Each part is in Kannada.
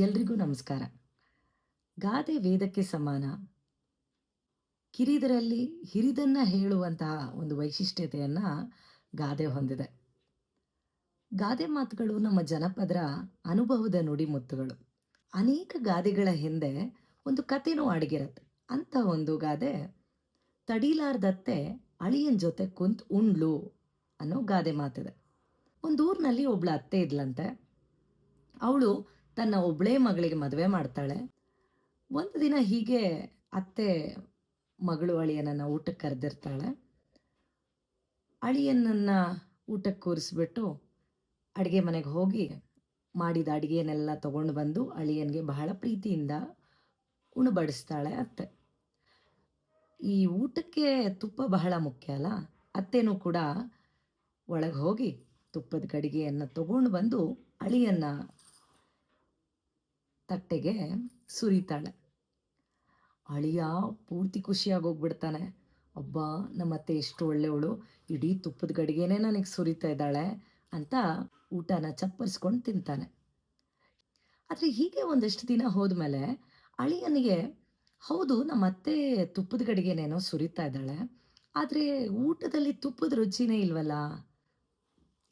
ಎಲ್ರಿಗೂ ನಮಸ್ಕಾರ. ಗಾದೆ ವೇದಕ್ಕೆ ಸಮಾನ. ಕಿರಿದರಲ್ಲಿ ಹಿರಿದನ್ನ ಹೇಳುವಂತಹ ಒಂದು ವೈಶಿಷ್ಟ್ಯತೆಯನ್ನ ಗಾದೆ ಹೊಂದಿದೆ. ಗಾದೆ ಮಾತುಗಳು ನಮ್ಮ ಜನಪದರ ಅನುಭವದ ನುಡಿಮುತ್ತುಗಳು. ಅನೇಕ ಗಾದೆಗಳ ಹಿಂದೆ ಒಂದು ಕಥೆನೂ ಅಡಗಿರತ್ತೆ. ಅಂತ ಒಂದು ಗಾದೆ, ತಡೀಲಾರ್ದತ್ತೆ ಅಳಿಯನ್ ಜೊತೆ ಕುಂತ್ ಉಂಡ್ಲು ಅನ್ನೋ ಗಾದೆ ಮಾತಿದೆ. ಒಂದು ಊರಿನಲ್ಲಿ ಒಬ್ಳು ಅತ್ತೆ ಇದ್ಲಂತೆ. ಅವಳು ತನ್ನ ಒಬ್ಬಳೇ ಮಗಳಿಗೆ ಮದುವೆ ಮಾಡ್ತಾಳೆ. ಒಂದು ದಿನ ಹೀಗೆ ಅತ್ತೆ ಮಗಳು ಅಳಿಯನನ್ನು ಊಟಕ್ಕೆ ಕರೆದಿರ್ತಾಳೆ. ಅಳಿಯನನ್ನು ಊಟಕ್ಕೆ ಕೂರಿಸ್ಬಿಟ್ಟು ಅಡುಗೆ ಮನೆಗೆ ಹೋಗಿ ಮಾಡಿದ ಅಡುಗೆನೆಲ್ಲ ತಗೊಂಡು ಬಂದು ಅಳಿಯನಿಗೆ ಬಹಳ ಪ್ರೀತಿಯಿಂದ ಉಣಬಡಿಸ್ತಾಳೆ ಅತ್ತೆ. ಈ ಊಟಕ್ಕೆ ತುಪ್ಪ ಬಹಳ ಮುಖ್ಯ ಅಲ್ಲ? ಅತ್ತೆನೂ ಕೂಡ ಒಳಗೆ ಹೋಗಿ ತುಪ್ಪದ ಗಡಿಗೆಯನ್ನು ತಗೊಂಡು ಬಂದು ಅಳಿಯನ್ನ ತಟ್ಟೆಗೆ ಸುರಿತಾಳೆ. ಅಳಿಯ ಪೂರ್ತಿ ಖುಷಿಯಾಗಿ ಹೋಗ್ಬಿಡ್ತಾನೆ ಒಬ್ಬ ನಮ್ಮ ಅತ್ತೆ ಎಷ್ಟು ಒಳ್ಳೆಯವಳು. ಇಡೀ ತುಪ್ಪದ ಗಡಿಗೆನೇ ನನಗೆ ಸುರಿತಾ ಇದ್ದಾಳೆ ಅಂತ ಊಟನ ಚಪ್ಪರಿಸ್ಕೊಂಡು ತಿಂತಾನೆ. ಆದರೆ ಹೀಗೆ ಒಂದಷ್ಟು ದಿನ ಹೋದ್ಮೇಲೆ ಅಳಿಯನಿಗೆ, ಹೌದು ನಮ್ಮ ಅತ್ತೆ ತುಪ್ಪದ ಗಡಿಗೆನೇನೋ ಸುರಿತಾ ಇದ್ದಾಳೆ. ಆದರೆ ಊಟದಲ್ಲಿ ತುಪ್ಪದ ರುಚಿನೇ ಇಲ್ವಲ್ಲ.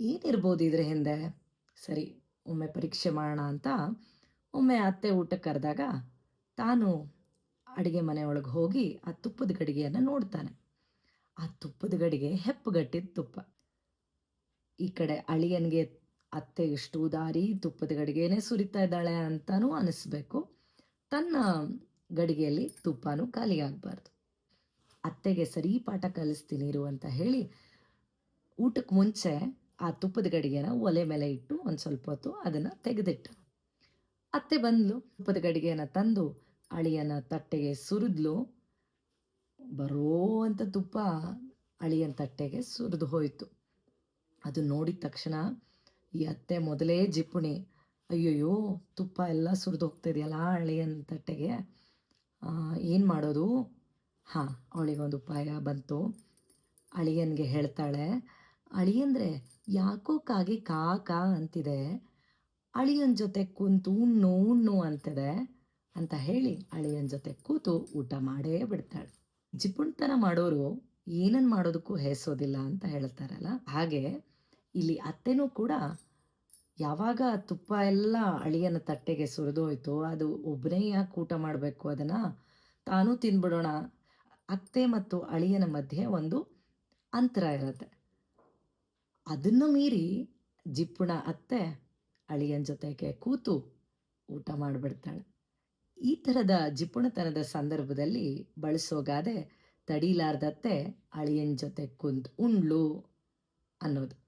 ಏನಿರ್ಬೋದು ಇದ್ರ ಹಿಂದೆ? ಸರಿ, ಒಮ್ಮೆ ಪರೀಕ್ಷೆ ಮಾಡೋಣ ಅಂತ ಒಮ್ಮೆ ಅತ್ತೆ ಊಟಕ್ಕೆ ಕರೆದಾಗ ತಾನು ಅಡುಗೆ ಮನೆಯೊಳಗೆ ಹೋಗಿ ಆ ತುಪ್ಪದ ಗಡಿಗೆಯನ್ನು ನೋಡ್ತಾನೆ. ಆ ತುಪ್ಪದ ಗಡಿಗೆ ಹೆಪ್ಪುಗಟ್ಟಿದ ತುಪ್ಪ. ಈ ಕಡೆ ಅಳಿಯನಿಗೆ ಅತ್ತೆ ಎಷ್ಟು ದಾರಿ ತುಪ್ಪದ ಗಡಿಗೆನೇ ಸುರಿತಾ ಇದ್ದಾಳೆ ಅಂತಲೂ ಅನಿಸ್ಬೇಕು. ತನ್ನ ಗಡಿಗೆಯಲ್ಲಿ ತುಪ್ಪನೂ ಖಾಲಿಯಾಗಬಾರ್ದು ಅತ್ತೆಗೆ ಸರಿ ಪಾಠ ಕಲಿಸ್ತೀನಿ ಇರು ಅಂತ ಹೇಳಿ ಊಟಕ್ಕೆ ಮುಂಚೆ ಆ ತುಪ್ಪದ ಗಡಿಗೆನ ಒಲೆ ಮೇಲೆ ಇಟ್ಟು ಒಂದು ಸ್ವಲ್ಪ ಹೊತ್ತು ಅದನ್ನು ತೆಗೆದಿಟ್ಟು ಅತ್ತೆ ಬಂದ್ಲು. ತುಪ್ಪದ ಗಡಿಗೆಯನ್ನು ತಂದು, ಅಳಿಯನ ತಟ್ಟೆಗೆ ಸುರಿದ್ಲು. ಬರೋ ಅಂತ ತುಪ್ಪ ಅಳಿಯನ ತಟ್ಟೆಗೆ ಸುರಿದು ಹೋಯಿತು. ಅದು ನೋಡಿದ ತಕ್ಷಣ, ಈ ಅತ್ತೆ ಮೊದಲೇ ಜಿಪ್ಪುಣಿ. ಅಯ್ಯಯ್ಯೋ, ತುಪ್ಪ ಎಲ್ಲ ಸುರಿದು ಹೋಗ್ತಿದೆಯಲ್ಲ ಅಳಿಯನ ತಟ್ಟೆಗೆ. ಏನು ಮಾಡೋದು? ಹಾಂ ಅವಳಿಗೊಂದು ಉಪಾಯ ಬಂತು. ಅಳಿಯನ್ಗೆ ಹೇಳ್ತಾಳೆ, ಅಳಿಯಂದ್ರೆ ಯಾಕೋ ಕಾಗೆ ಕಾ ಕಾ ಅಂತಿದೆ. ಅಳಿಯನ ಜೊತೆ ಕುಂತು ಉಣ್ಣು ಉಣ್ಣು ಅಂತಿದೆ ಅಂತ ಹೇಳಿ ಅಳಿಯನ ಜೊತೆ ಕೂತು ಊಟ ಮಾಡೇ ಬಿಡ್ತಾಳೆ. ಜಿಪುಣ್ತನ ಮಾಡೋರು ಏನನ್ನು ಮಾಡೋದಕ್ಕೂ ಹೆಸೋದಿಲ್ಲ ಅಂತ ಹೇಳ್ತಾರಲ್ಲ. ಹಾಗೆ ಇಲ್ಲಿ ಅತ್ತೆನೂ ಕೂಡ ಯಾವಾಗ ತುಪ್ಪ ಎಲ್ಲ ಅಳಿಯನ ತಟ್ಟೆಗೆ ಸುರಿದೋಯ್ತು ಅದು ಒಬ್ಬನೇ ಯಾಕೆ ಊಟ ಮಾಡಬೇಕು ಅದನ್ನು ತಾನೂ ತಿನ್ಬಿಡೋಣ. ಅತ್ತೆ ಮತ್ತು ಅಳಿಯನ ಮಧ್ಯೆ ಒಂದು ಅಂತರ ಇರುತ್ತೆ. ಅದನ್ನು ಮೀರಿ ಜಿಪ್ಪುಣ ಅತ್ತೆ ಅಳಿಯನ ಜೊತೆಗೆ ಕೂತು ಊಟ ಮಾಡಿಬಿಡ್ತಾಳೆ. ಈ ಥರದ ಜಿಪುಣತನದ ಸಂದರ್ಭದಲ್ಲಿ ಬಳಸೋಗಾದೆ ತಡೀಲಾರ್ದತ್ತೆ ಅಳಿಯನ ಜೊತೆ ಕುಂತು ಉಂಡ್ಲು ಅನ್ನೋದು.